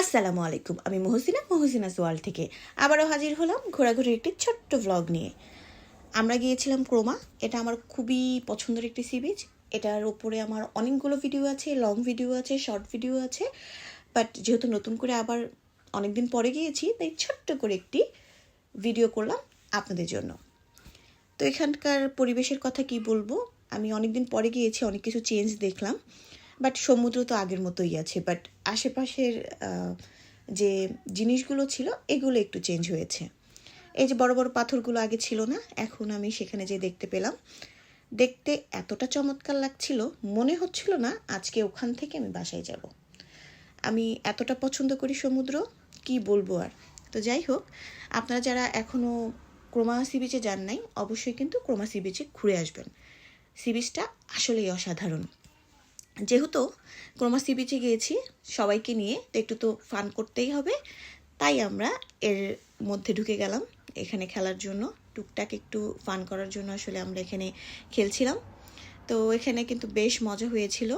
আসসালামু আলাইকুম, আমি মহসিনা মহসিনা ওয়ার্ল্ড থেকে। আবারও হাজির হলাম ঘোরাঘুরির একটি ছোট্ট ভ্লগ নিয়ে। আমরা গিয়েছিলাম ক্রোমা, এটা আমার খুবই পছন্দের একটি সি বিচ এটার ওপরে আমার অনেকগুলো ভিডিও আছে লং ভিডিও আছে শর্ট ভিডিও আছে। বাট যেহেতু নতুন করে আবার অনেক দিন পরে গিয়েছি, তাই ছোট্ট করে একটি ভিডিও করলাম আপনাদের জন্য। তো এখানকার পরিবেশের কথা কি বলব? আমি অনেক দিন পরে গিয়েছি, অনেক কিছু চেঞ্জ দেখলাম। বাট সমুদ্র তো আগের মতোই আছে, বাট আশেপাশের যে জিনিসগুলো ছিল, এগুলো একটু চেঞ্জ হয়েছে। এই যে বড় বড় পাথরগুলো আগে ছিল না, এখন আমি সেখানে যে দেখতে পেলাম। দেখতে এতটা চমৎকার লাগছিল, মনে হচ্ছিল না আজকে ওখান থেকে আমি বাসায় যাব। আমি এতটা পছন্দ করি সমুদ্র, কি বলব আর? তো যাই হোক, আপনারা যারা এখনও ক্রোমা সি বিচে যান নাই, অবশ্যই কিন্তু ক্রোমা সি বিচে ঘুরে আসবেন। সি বিচটা আসলেই অসাধারণ। যেহেতু ক্রোমা সি বিচে গিয়েছি, সবাইকে নিয়ে তো একটু তো ফান করতেই হবে। তাই আমরা এর মধ্যে ঢুকে গেলাম। এখানে খেলার জন্য, টুকটাক একটু ফান করার জন্য আসলে আমরা এখানে খেলছিলাম। তো এখানে কিন্তু বেশ মজা হয়েছিল।